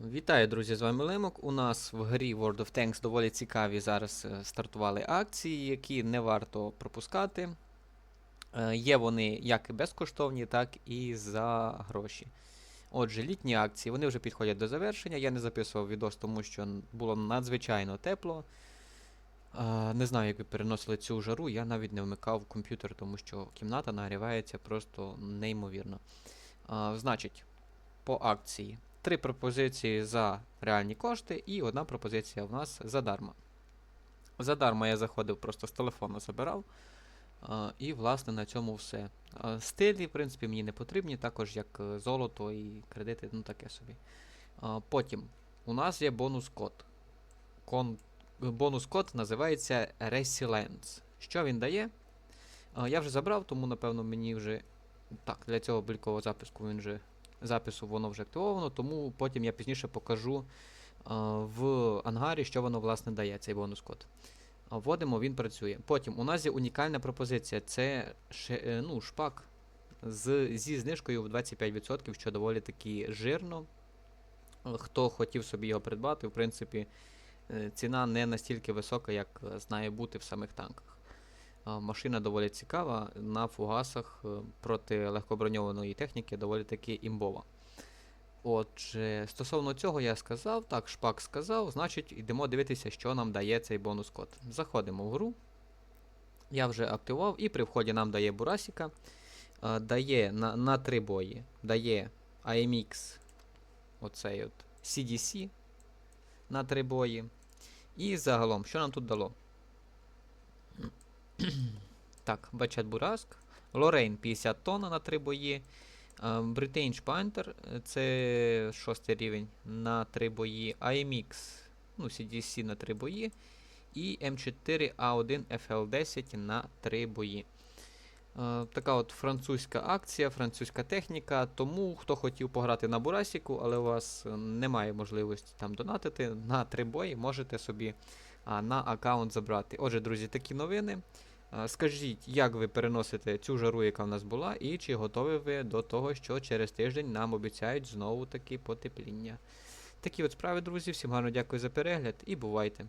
Вітаю, друзі! З вами Лемок. У нас в грі World of Tanks доволі цікаві зараз е, стартували акції, які не варто пропускати. Е, Є вони як і безкоштовні, так і за гроші. Отже, літні акції вони вже підходять до завершення. Я не записував відос, тому що було надзвичайно тепло. Е, Не знаю, як ви переносили цю жару. Я навіть не вмикав комп'ютер, тому що кімната нагрівається просто неймовірно. Значить, по акції. Три пропозиції за реальні кошти і одна пропозиція в нас задарма. Задарма я заходив, просто з телефону забирав. А, і, власне, на цьому все. А, стилі, в принципі, мені не потрібні, також як е, золото і кредити, ну таке собі. Потім у нас є бонус-код. Кон... Бонус-код називається Resilience. Що він дає? Я вже забрав, тому, напевно, мені вже. Так, для цього облікового записку він вже запису воно вже активовано, тому потім я пізніше покажу а, в ангарі, що воно власне дає, цей бонус-код. Вводимо, він працює. Потім у нас є унікальна пропозиція. Це е, ну, шпак з, зі знижкою в 25%, що доволі таки жирно. Е, Хто хотів собі його придбати, в принципі, е, ціна не настільки висока, як е, знає бути в самих танках. Машина доволі цікава, на фугасах е, проти легкоброньованої техніки доволі таки імбова. Отже, стосовно цього я сказав, так, шпак сказав, значить йдемо дивитися, що нам дає цей бонус-код. Заходимо в гру. Я вже активував, і при вході нам дає Бурасіка. Дає на, на три бої. Дає AMX, оцей от CDC на три бої. І загалом, що нам тут дало? Так, Бачет Бураск. Лорейн 50 тонн на 3 бої. Бритейндж Panther, е, це шостий рівень на 3 бої. IMX, ну, CDC на 3 бої. І М4А1 FL10 на 3 бої. Е, така от французька акція, французька техніка. Тому, хто хотів пограти на Бурасіку, але у вас е, немає можливості там донатити на 3 бої, можете собі на аккаунт забрати. Отже, друзі, такі новини. Скажіть, як ви переносите цю жару, яка в нас була, і чи готові ви до того, що через тиждень нам обіцяють знову таки потепління. Такі от справи, друзі. Всім гарно дякую за перегляд і бувайте!